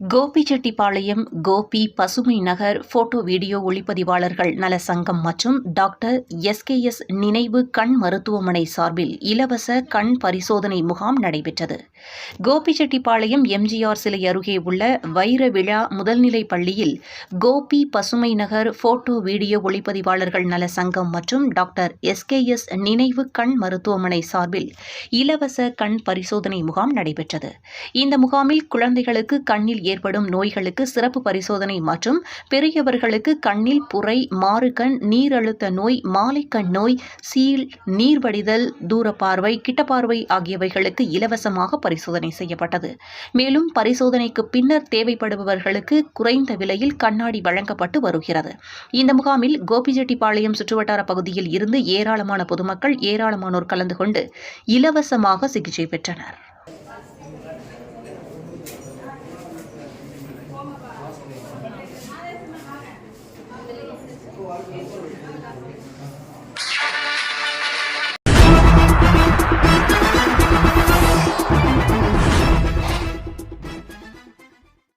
கோபிச்செட்டிப்பாளையம் கோபி பசுமை நகர் photo video ஒளிப்பதிவாளர்கள் நல சங்கம் மற்றும் டாக்டர் எஸ்கேஎஸ் நினைவு கண் மருத்துவமனை சார்பில் இலவச கண் பரிசோதனை முகாம் நடைபெற்றது. கோபிச்செட்டிப்பாளையம் எம்ஜிஆர் சிலை அருகே உள்ள வைர விழா முதல்நிலை பள்ளியில் கோபி பசுமை நகர் போட்டோ வீடியோ ஒளிப்பதிவாளர்கள் நல சங்கம் மற்றும் டாக்டர் எஸ்கேஎஸ் நினைவு கண் மருத்துவமனை சார்பில் இலவச கண் பரிசோதனை முகாம் நடைபெற்றது. இந்த முகாமில் குழந்தைகளுக்கு கண்ணில் ஏற்படும் நோய்களுக்கு சிறப்பு பரிசோதனை மற்றும் பெரியவர்களுக்கு கண்ணில் புரை மாறுகண் நீரழுத்த நோய் மாலைக்கண் நோய் சீல் நீர்வடிதல் தூரப்பார்வை கிட்டப்பார்வை ஆகியவைகளுக்கு இலவசமாக பரிசோதனை செய்யப்பட்டது. மேலும் பரிசோதனைக்கு பின்னர் தேவைப்படுபவர்களுக்கு குறைந்த விலையில் கண்ணாடி வழங்கப்பட்டு வருகிறது. இந்த முகாமில் கோபிச்செட்டிப்பாளையம் சுற்றுவட்டார பகுதியில் இருந்து ஏராளமான பொதுமக்கள் ஏராளமானோர் கலந்து கொண்டு இலவசமாக சிகிச்சை பெற்றனர்.